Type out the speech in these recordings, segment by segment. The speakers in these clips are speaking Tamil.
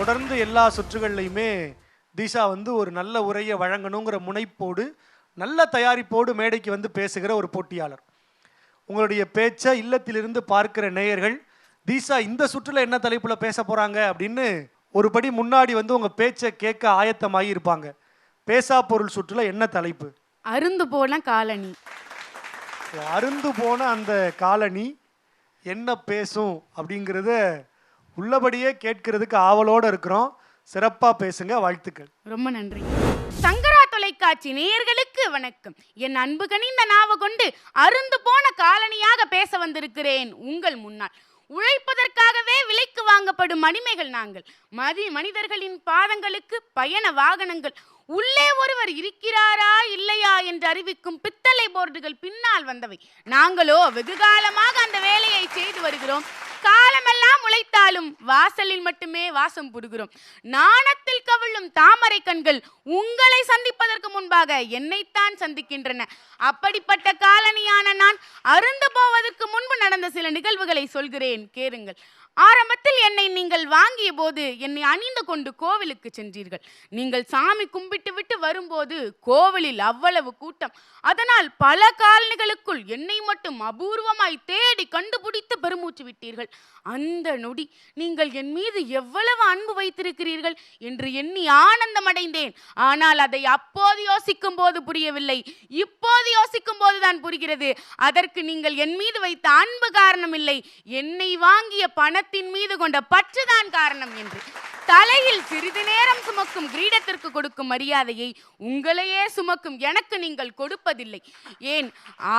தொடர்ந்து எல்லா சுற்றுகள்லையுமே தீஷா வந்து ஒரு நல்ல உரையை வழங்கணுங்கிற முனைப்போடு நல்ல தயாரிப்போடு மேடைக்கு வந்து பேசுகிற ஒரு போட்டியாளர். உங்களுடைய பேச்சை இல்லத்திலிருந்து பார்க்கிற நேயர்கள் தீஷா இந்த சுற்றுல என்ன தலைப்புல பேச போறாங்க? அப்படின்னு ஒரு படி முன்னாடி வந்து உங்க பேச்சை கேட்க ஆயத்தமாகி இருப்பாங்க. பேசா பொருள் சுற்றுல என்ன தலைப்பு? அருந்து போன காலனி. அருந்து போன அந்த காலனி என்ன பேசும் அப்படிங்கிறத உள்ளபடியே கேட்கறதுக்கு ஆவலோட இருக்கிறோம். சிறப்பா பேசுங்க வாழ்த்துக்கள். ரொம்ப நன்றி. சங்கரா தொலைக்காட்சி நேயர்களுக்கு வணக்கம். என் அன்பு கனிந்த நாவ கொண்டு அருந்து போன காலனியாக பேச வந்திருக்கிறேன் உங்கள் முன்னால். உழைப்பதற்காகவே விலைக்கு வாங்கப்படும் மணிமைகள் நாங்கள். மதி மனிதர்களின் பாதங்களுக்கு பயண வாகனங்கள். உள்ளே ஒருவர் இருக்கிறாரா இல்லையா என்று அறிவிக்கும் பித்தளை போர்டுகள் பின்னால் வந்தவை. நாங்களோ வெகு காலமாக அந்த வேலையை செய்து வருகிறோம். காலமெல்லாம் உழைத்தாலும் வாசலில் மட்டுமே வாசம் புடுகிறோம். நாணத்தில் கவிழும் தாமரை கண்கள் உங்களை சந்திப்பதற்கு முன்பாக என்னைத்தான் சந்திக்கின்றன. அப்படிப்பட்ட காலனியான நான் அருந்து போவதற்கு முன்பு நடந்த சில நிகழ்வுகளை சொல்கிறேன். கேளுங்கள். ஆரம்பத்தில் என்னை நீங்கள் வாங்கிய போது என்னை அணிந்து கொண்டு கோவிலுக்கு சென்றீர்கள். நீங்கள் சாமி கும்பிட்டு விட்டு வரும்போது கோவிலில் அவ்வளவு கூட்டம். அதனால் பல காலனிகளுக்குள் என்னை மட்டும் அபூர்வமாய் தேடி கண்டுபிடித்து பெருமூச்சு விட்டீர்கள். அந்த நொடி நீங்கள் என் மீது எவ்வளவு அன்பு வைத்திருக்கிறீர்கள் என்று எண்ணி ஆனந்தமடைந்தேன். ஆனால் அதை அப்போது யோசிக்கும் போது புரியவில்லை. இப்போது யோசிக்கும் போதுதான் புரிகிறது. அதற்கு நீங்கள் என் மீது வைத்த அன்பு காரணமில்லை. என்னை வாங்கிய பணத்தை பணத்தின் மீது கொண்ட பற்றுதான் காரணம் என்று. தலையில் சிறிது நேரம் சுமக்கும் கிரீடத்திற்கு கொடுக்கும் மரியாதையை உங்களையே சுமக்கும் எனக்கு நீங்கள் கொடுப்பதில்லை. ஏன்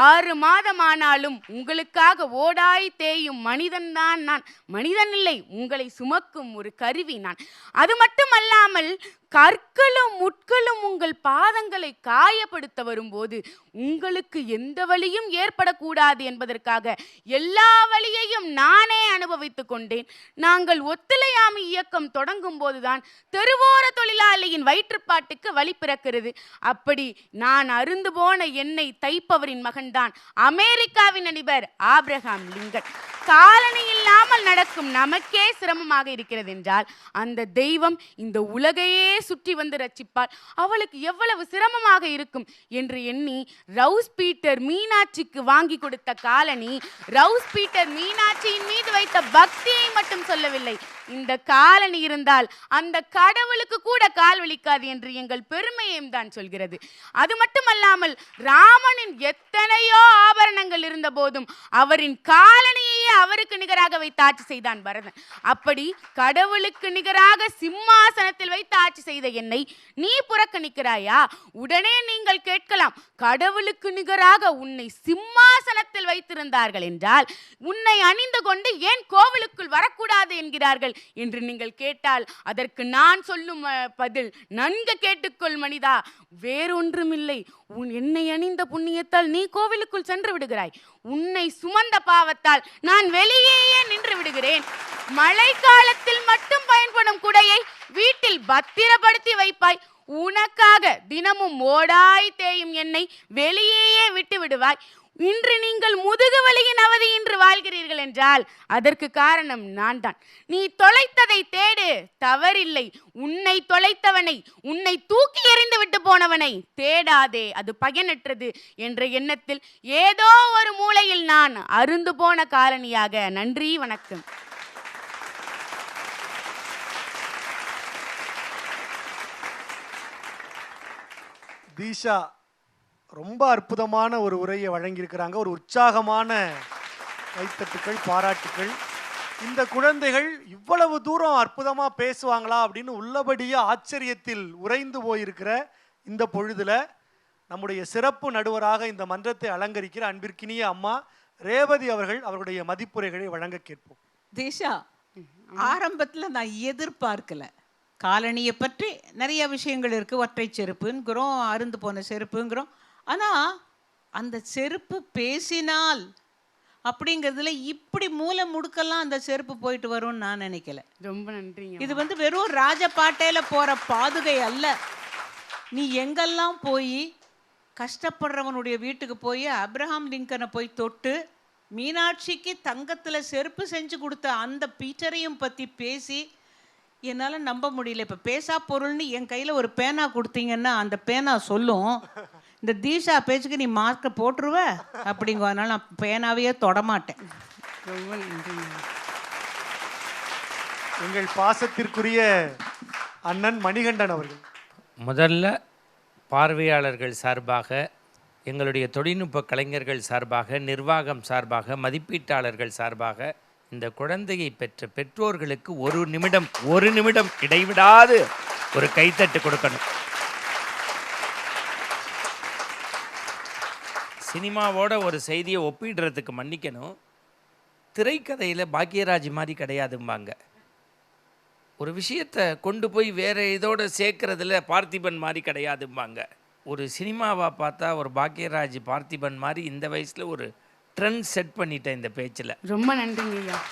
ஆறு மாதமானாலும் உங்களுக்காக ஓடாய் தேயும் மனிதன்தான் நான். மனிதன் இல்லை உங்களை சுமக்கும் ஒரு கருவி நான். அது மட்டுமல்லாமல் கற்களும் முட்களும் உங்கள் பாதங்களை காயப்படுத்த வரும்போது உங்களுக்கு எந்த வழியும் ஏற்படக்கூடாது என்பதற்காக எல்லா வழியையும் நானே அனுபவித்துக் கொண்டேன். நாங்கள் ஒத்துழையாமை இயக்கம் தொடங்கும் போதுதான் தெருவோர தொழிலாளியின் வயிற்றுப்பாட்டுக்கு வழி பிறக்கிறது. அப்படி நான் அருந்து போன என்னை தைப்பவரின் மகன்தான் அமெரிக்காவின் அதிபர் ஆப்ரஹாம் லிங்கன். காலனி இல்லாமல் நடக்கும் நமக்கே சிரமமாக இருக்கிறது என்றால் அந்த தெய்வம் இந்த உலகையே சுற்றி வந்து ரட்சிப்பார். அவளுக்கு எவ்வளவு சிரமமாக இருக்கும் என்று எண்ணி ரவுஸ் பீட்டர் மீனாட்சிக்கு வாங்கி கொடுத்த காலனி ரவுஸ் பீட்டர் மீனாட்சியின் மீது வைத்த பக்தியை மட்டும் சொல்லவில்லை. இந்த காலனி இருந்தால் அந்த கடவுளுக்கு கூட கால் வலிக்காது என்று எங்கள் பெருமையையும் தான் சொல்கிறது. அது மட்டுமல்லாமல் ராமனின் எத்தனையோ ஆபரணங்கள் இருந்த போதும் அவரின் காலனியை அவருக்கு நிகராக வைத்து ஆட்சி செய்தான் பரதன். அப்படி கடவுளுக்கு நிகராக சிம்மாசனத்தில் வைத்து ஆட்சி செய்த என்னை நீ புறக்கணிக்கிறாயா? உடனே நீங்கள் கேட்கலாம் கடவுளுக்கு நிகராக உன்னை சிம்மாசனத்தில் வைத்திருந்தார்கள் என்றால் உன்னை அணிந்து கொண்டு ஏன் கோவிலுக்குள் வரக்கூடாது என்கிறார்கள் என்று நீங்கள் கேட்டால் அதற்கு நான் சொல்லும் பதில் நன்கு கேட்டுக்கொள் மனிதா வேறொன்றுமில்லை. உன் என்னை அணிந்த புண்ணியத்தால் நீ கோவிலுக்குள் சென்று விடுகிறாய். உன்னை சுமந்த பாவத்தால் நான் வெளியேயே நின்று விடுகிறேன். மழைக்காலத்தில் மட்டும் பயன்படும் குடையை வீட்டில் பத்திரப்படுத்தி வைப்பாய். உனக்காக தினமும் ஓடாய் தேயும் என்னை வெளியேயே விட்டு விடுவாய். இன்று நீங்கள் முதுகு வலியின் அவதி இன்று வாழ்கிறீர்கள் என்றால் அதற்கு காரணம் நான் தான் நீ தொலைத்ததை தேடி தவறில்லை. உன்னை தொலைத்தவனை உன்னை தூக்கி எறிந்து விட்டு போனவனை தேடாதே அது பயனற்றது என்ற எண்ணத்தில் ஏதோ ஒரு மூலையில் நான் அருந்து போன காலனியாக நன்றி வணக்கம். தீஷா ரொம்ப அற்புதமான ஒரு உரையை வழங்கியிருக்கிறாங்க. ஒரு உற்சாகமான கைத்தட்டுக்கள் பாராட்டுக்கள். இந்த குழந்தைகள் இவ்வளவு தூரம் அற்புதமா பேசுவாங்களா அப்படின்னு உள்ளபடியே ஆச்சரியத்தில் உறைந்து போயிருக்கிற இந்த பொழுதுல நம்முடைய சிறப்பு நடுவராக இந்த மன்றத்தை அலங்கரிக்கிற அன்பிற்கினிய அம்மா ரேவதி அவர்கள் அவருடைய மதிப்புரைகளை வழங்க கேட்போம். திஷா ஆரம்பத்துல நான் எதிர்பார்க்கல. காலனியை பற்றி நிறைய விஷயங்கள் இருக்கு. ஒற்றை செருப்புங்கிறோம் அருந்து போன செருப்புங்கிறோம். ஆனா அந்த செருப்பு பேசினால் அப்படிங்கிறதுல இப்படி மூலை முடுக்கெல்லாம் அந்த செருப்பு போயிட்டு வரும்னு நான் நினைக்கல. ரொம்ப நன்றிங்க இது வந்து வெறும் ராஜபாட்டையில போற பாதுகை அல்ல. நீ எங்கெல்லாம் போய் கஷ்டப்படுறவனுடைய வீட்டுக்கு போய் அப்ரஹாம் லிங்கனை போய் தொட்டு மீனாட்சிக்கு தங்கத்துல செருப்பு செஞ்சு கொடுத்த அந்த பீட்டரையும் பத்தி பேசி என்னால் நம்ப முடியல. இப்போ பேசா பொருள்னு என் கையில் ஒரு பேனா கொடுத்தீங்கன்னா அந்த பேனா சொல்லும். இந்த தீஷா பேச்சுக்கு நீ மார்க்கை போட்டுருவ? அப்படிங்க அதனால நான் பேனாவையே தொடமாட்டேன். ரொம்ப எங்கள் பாசத்திற்குரிய அண்ணன் மணிகண்டன் அவர்கள். முதல்ல பார்வையாளர்கள் சார்பாக எங்களுடைய தொழில்நுட்ப கலைஞர்கள் சார்பாக நிர்வாகம் சார்பாக மதிப்பீட்டாளர்கள் சார்பாக இந்த குழந்தையை பெற்ற பெற்றோர்களுக்கு ஒரு நிமிடம் ஒரு நிமிடம் இடைவிடாது ஒரு கைத்தட்டு கொடுக்கணும். சினிமாவோட ஒரு செய்தியை ஒப்பிடுறதுக்கு மன்னிக்கணும். திரைக்கதையில் பாக்கியராஜ் மாதிரி கிடையாதும்பாங்க. ஒரு விஷயத்தை கொண்டு போய் வேற இதோட சேர்க்கறதுல பார்த்திபன் மாதிரி கிடையாதும்பாங்க. ஒரு சினிமாவா பார்த்தா ஒரு பாக்கியராஜ் பார்த்திபன் மாதிரி இந்த வயசுல ஒரு ட்ரெண்ட் செட் பண்ணிட்டேன் இந்த பேச்சில். ரொம்ப நன்றிங்க ஐயா.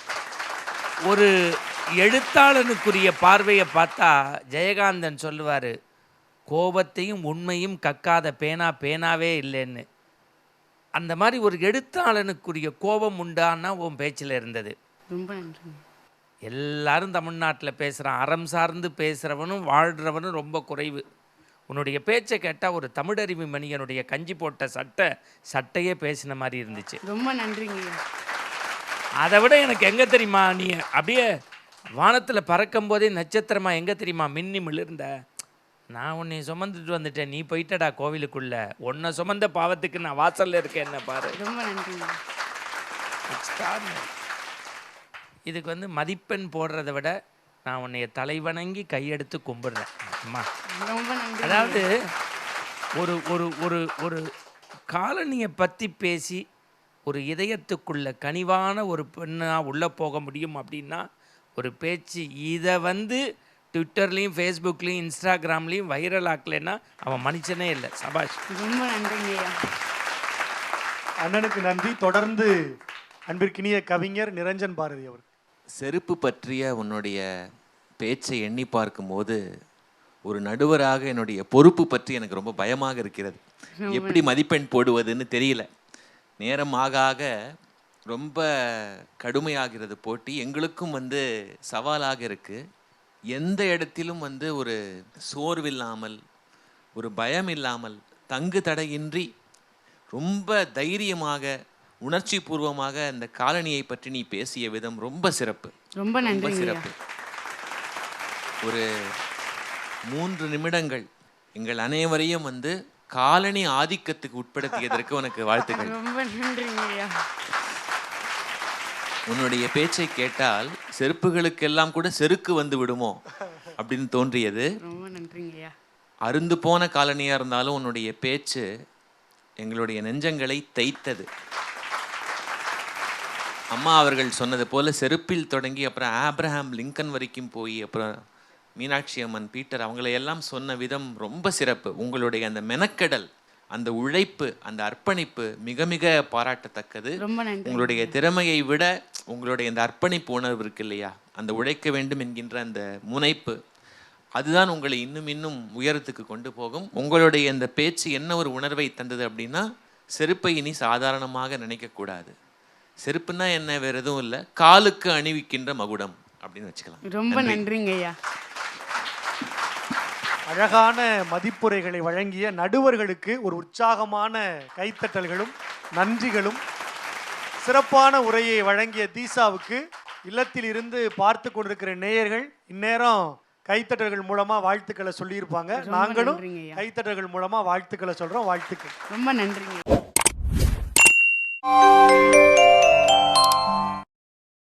ஒரு எழுத்தாளனுக்குரிய பார்வையை பார்த்தா ஜெயகாந்தன் சொல்லுவார் கோபத்தையும் உண்மையும் கக்காத பேனா பேனாவே இல்லைன்னு. அந்த மாதிரி ஒரு எழுத்தாளனுக்குரிய கோபம் உண்டான்னா உன் பேச்சில் இருந்தது. ரொம்ப நன்றிங்க. எல்லாரும் தமிழ்நாட்டில் பேசுகிறான் அறம் சார்ந்து பேசுகிறவனும் வாழ்கிறவனும் ரொம்ப குறைவு. உன்னுடைய பேச்சை கேட்டால் ஒரு தமிழறிவு மணியனுடைய கஞ்சி போட்ட சட்டை சட்டையே பேசின மாதிரி இருந்துச்சு. ரொம்ப நன்றிங்க. அதை விட எனக்கு எங்கே தெரியுமா நீ அப்படியே வானத்தில் பறக்கும் போதே நட்சத்திரமா எங்கே தெரியுமா மின்னி மிளிர்ந்த? நான் உன்னை சுமந்துட்டு வந்துட்டேன். நீ போயிட்டடா கோவிலுக்குள்ள. உன்னை சுமந்த பாவத்துக்கு நான் வாசல்ல இருக்கேன் என்ன பாரு. ரொம்ப. இதுக்கு வந்து மதிப்பெண் போடுறதை விட நான் உன்னைய தலைவணங்கி கையெடுத்து கும்பிடுறேன். அம்மா. அதாவது ஒரு ஒரு ஒரு ஒரு காலனியை பற்றி பேசி ஒரு இதயத்துக்குள்ள கனிவான ஒரு பெண்ணாக உள்ளே போக முடியும் அப்படின்னா ஒரு பேச்சு இதை வந்து ட்விட்டர்லேயும் ஃபேஸ்புக்லேயும் இன்ஸ்டாகிராம்லேயும் வைரல் ஆக்கலைன்னா அவன் மனுஷனே இல்லை. சபாஷ். ரொம்ப நன்றிங்க அண்ணனுக்கு நன்றி. தொடர்ந்து அன்பிற்கினிய கவிஞர் நிரஞ்சன் பாரதி அவர் செருப்பு பற்றிய உன்னுடைய பேச்சை எண்ணி பார்க்கும்போது ஒரு நடுவராக என்னுடைய பொறுப்பு பற்றி எனக்கு ரொம்ப பயமாக இருக்கிறது. எப்படி மதிப்பெண் போடுவதுன்னு தெரியல. நேரம் ஆக ஆக ரொம்ப கடுமையாகிறது போட்டி. எங்களுக்கும் வந்து சவாலாக இருக்கு. எந்த இடத்திலும் வந்து ஒரு சோர்வில்லாமல் ஒரு பயம் இல்லாமல் தங்கு தடையின்றி ரொம்ப தைரியமாக உணர்ச்சி பூர்வமாக அந்த காலனியை பற்றி நீ பேசிய விதம் ரொம்ப சிறப்பு. ரொம்ப ஐயா. சிறப்பு. ஒரு மூன்று நிமிடங்கள் எங்கள் அனைவரையும் வந்து காலனி ஆதிக்கத்துக்கு உட்படுத்தியதற்கு உனக்கு வாழ்த்துக்கள். ரொம்ப நன்றிங்க ஐயா. உன்னுடைய பேச்சை கேட்டால் செருப்புகளுக்கெல்லாம் கூட செருக்கு வந்து விடுமோ? அப்படின்னு தோன்றியது. ரொம்ப நன்றிங்க ஐயா. அருந்து போன காலனியா இருந்தாலும் உன்னுடைய பேச்சு எங்களுடைய நெஞ்சங்களை தைத்தது. அம்மா அவர்கள் சொன்னது போல செருப்பில் தொடங்கி அப்புறம் ஆப்ரஹாம் லிங்கன் வரைக்கும் போய் அப்புறம் மீனாட்சி அம்மன் பீட்டர் அவங்களை எல்லாம் சொன்ன விதம் ரொம்ப சிறப்பு. உங்களுடைய அந்த மெனக்கெடல் அந்த உழைப்பு அந்த அர்ப்பணிப்பு மிக மிக பாராட்டத்தக்கது. உங்களுடைய திறமையை விட உங்களுடைய இந்த அர்ப்பணிப்பு உணர்வு இருக்கு இல்லையா? அந்த உழைக்க வேண்டும் என்கின்ற அந்த முனைப்பு அதுதான் உங்களை இன்னும் இன்னும் உயரத்துக்கு கொண்டு போகும். உங்களுடைய இந்த பேச்சு என்ன ஒரு உணர்வை தந்தது அப்படின்னா செருப்பை இனி சாதாரணமாக நினைக்கக்கூடாது செருப்புன்னா என்ன? வேற எதுவும் இல்லை. காலுக்கு அணிவிக்கின்ற மகுடம் அப்படின்னு வச்சுக்கலாம். ரொம்ப நன்றிங்க ஐயா. அழகான மதிப்புரைகளை வழங்கிய நடுவர்களுக்கு ஒரு உற்சாகமான கைத்தட்டல்களும் நன்றிகளும் சிறப்பான உரையை வழங்கிய தீசாவுக்கு இல்லத்தில் இருந்து பார்த்து கொண்டிருக்கிற நேயர்கள் இந்நேரம் கைத்தட்டல்கள் மூலமா வாழ்த்துக்களை சொல்லியிருப்பாங்க. நாங்களும். கைத்தட்டல்கள் மூலமா வாழ்த்துக்களை சொல்றோம். வாழ்த்துக்கள். ரொம்ப நன்றிங்க